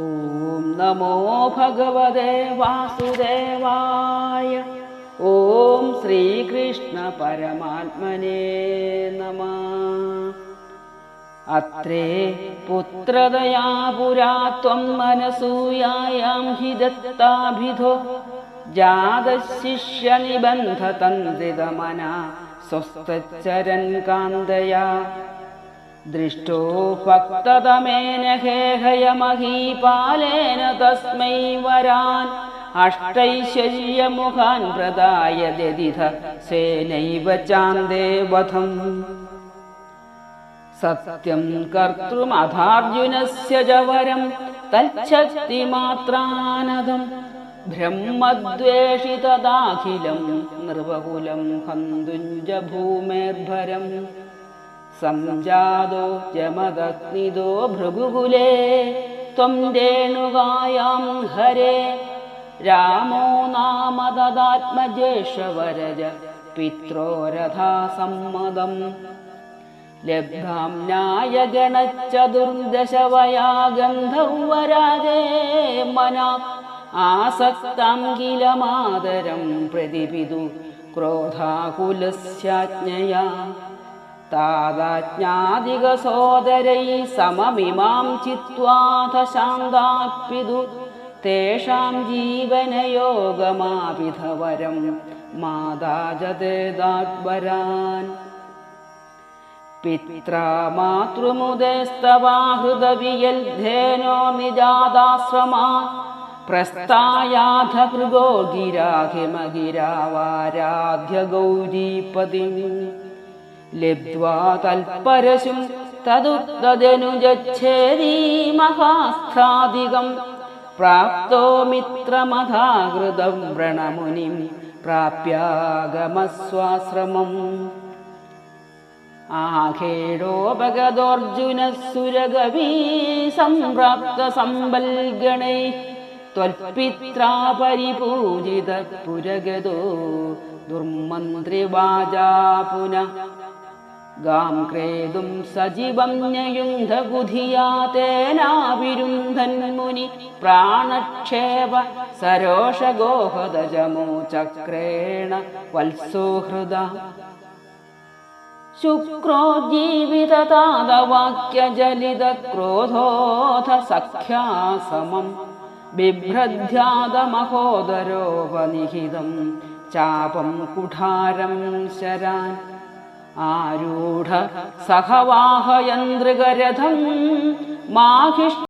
ॐ नमो भगवते वासुदेवाय। ॐ श्रीकृष्णपरमात्मने नमः। अत्रे पुत्रदया पुरा त्वं मनसूयायां हि दत्ताभिधो। जातशिष्यनिबन्धतन्त्रितमना स्वस्तचरन् कान्दया दृष्टो हेहयमहीपालेन तस्मै वरान् अष्टैश्वर्यमुखान् प्रदाय ददिथ सेनैव चान्दे वधम् सत्यं कर्तृमथार्जुनस्य च वरं तच्छक्तिमात्रानदम् ब्रह्मद्वेषितदाखिलं नृपकुलं हन्तुञ्ज भूमेर्भरम् सञ्जातो यमदग्निदो भृगुकुले त्वं रेणुकायां हरे रामो नाम ददात्मजेषवरज पित्रोरथा सम्मदम् लब्धाम्नायगणश्चतुर्दशवया गन्धर्वराजे मना आसक्तां किल मादरं प्रतिपितु क्रोधाकुलस्याज्ञया तादाज्ञादिगसोदरैः सममिमां चित्वाथ शान्तापिदु तेषां जीवनयोगमापिधवरं माता जतेदाग्बरान् पित्रा मातृमुदेस्तवा हृदवियल्धेनो निजादाश्रमा प्रस्तायाथ भृगो गिरा हिमगिरावाराध्य गौरीपतिम् लब्ध्वा तल्परशुं तदुत्तदनुजच्छेदी महास्थादिकं प्राप्तो मित्रमथाहृदं व्रणमुनिं प्राप्यागमस्वाश्रमम्। आखेडोपगदोऽर्जुनः सुरगवी सम्प्राप्तसम्बल्गणैः त्वल्पित्रा परिपूजितः पुरगदो दुर्मन्त्रिवाजा पुनः ഗാം ക്രേതും സജീവം ഞയുന്ധകുധിയാതേനാവിരുന്ധന്മുനി പ്രാണക്ഷേപ സരോഷഗോഹദജമോ ചക്രേണ വത്സൂഹൃദ. ശുക്രോ ജീവിതതാതവാക്യജലിതക്രോധോധ സഖ്യാസമം ബിഭ്രധ്യാതമഹോദരോപനിഹിതം ചാപം കുഠാരം ശരാൻ. ആരോ मूढ सखवाहयन्द्रिगरथं माहिष्